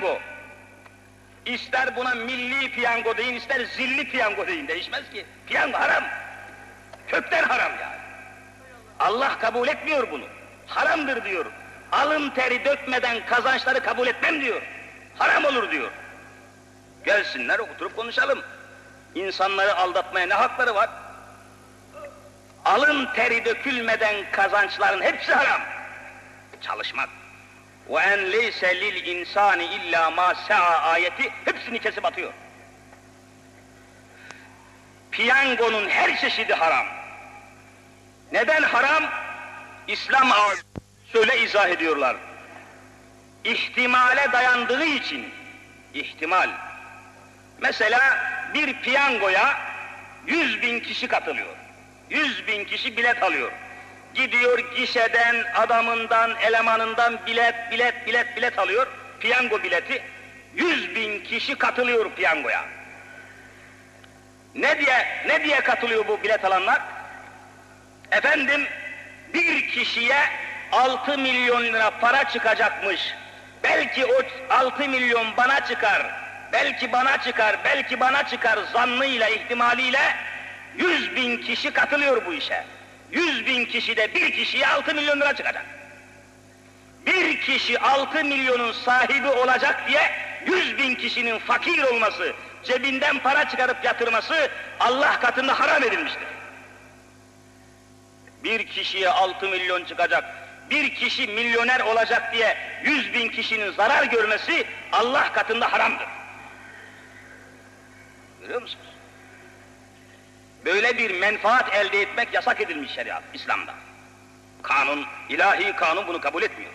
piyango. İster buna milli piyango deyin, ister zilli piyango deyin, değişmez ki. Piyango haram. Kökten haram yani. Allah kabul etmiyor bunu. Haramdır diyor. Alın teri dökmeden kazançları kabul etmem diyor. Haram olur diyor. Gelsinler oturup konuşalım. İnsanları aldatmaya ne hakları var? Alın teri dökülmeden kazançların hepsi haram. Çalışmak. Ve en leyse lil insani illa ma sa'a ayeti hepsini kesip atıyor. Piyangonun her çeşidi haram. Neden haram? İslam ağzı şöyle izah ediyorlar. İhtimale dayandığı için, ihtimal. Mesela bir piyangoya yüz bin kişi katılıyor. Yüz bin kişi bilet alıyor. Gidiyor gişeden, adamından, elemanından bilet, bilet, bilet, bilet alıyor. Piyango bileti. Yüz bin kişi katılıyor piyangoya. Ne diye, ne diye katılıyor bu bilet alanlar? Efendim, bir kişiye 6 milyon lira para çıkacakmış. Belki o 6 milyon bana çıkar, belki bana çıkar, belki bana çıkar zannıyla, ihtimaliyle 100 bin kişi katılıyor bu işe. 100 bin kişi de bir kişiye 6 milyon lira çıkacak. Bir kişi 6 milyonun sahibi olacak diye 100 bin kişinin fakir olması, cebinden para çıkarıp yatırması Allah katında haram edilmiştir. Bir kişiye 6 milyon çıkacak, bir kişi milyoner olacak diye 100 bin kişinin zarar görmesi Allah katında haramdır. Görüyor musunuz? Böyle bir menfaat elde etmek yasak edilmiş şeriat, İslam'da. Kanun, ilahi kanun bunu kabul etmiyor.